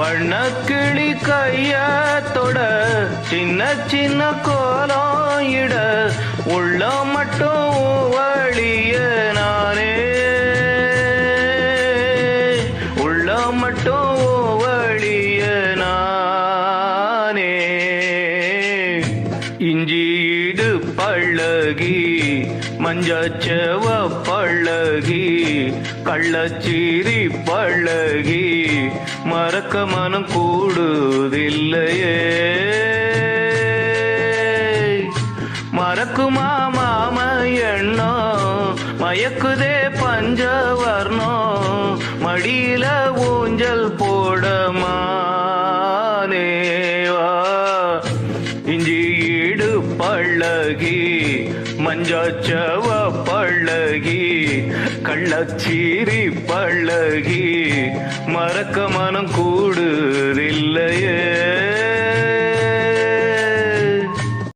வண்ணக்கிளி கையத்தோட சின்ன சின்ன கோலம் இட உள்ள மட்டும் வழிய நானே. உள்ள மட்டும் இஞ்சீடு பழகி மஞ்சச்செவ பழகி கள்ளச்சீரி பழகி மறக்க மனம் கூடுதில்லையே. மறக்குமா மாம எண்ணோ மயக்குதே பஞ்சவர்ணம்? மடியில ஊஞ்சல் போடமானேவா? இஞ்சி பழகி மஞ்சாச்சவ பழகி கள்ளச்சீரி பழகி மறக்க மனம் கூடுதில்லையே.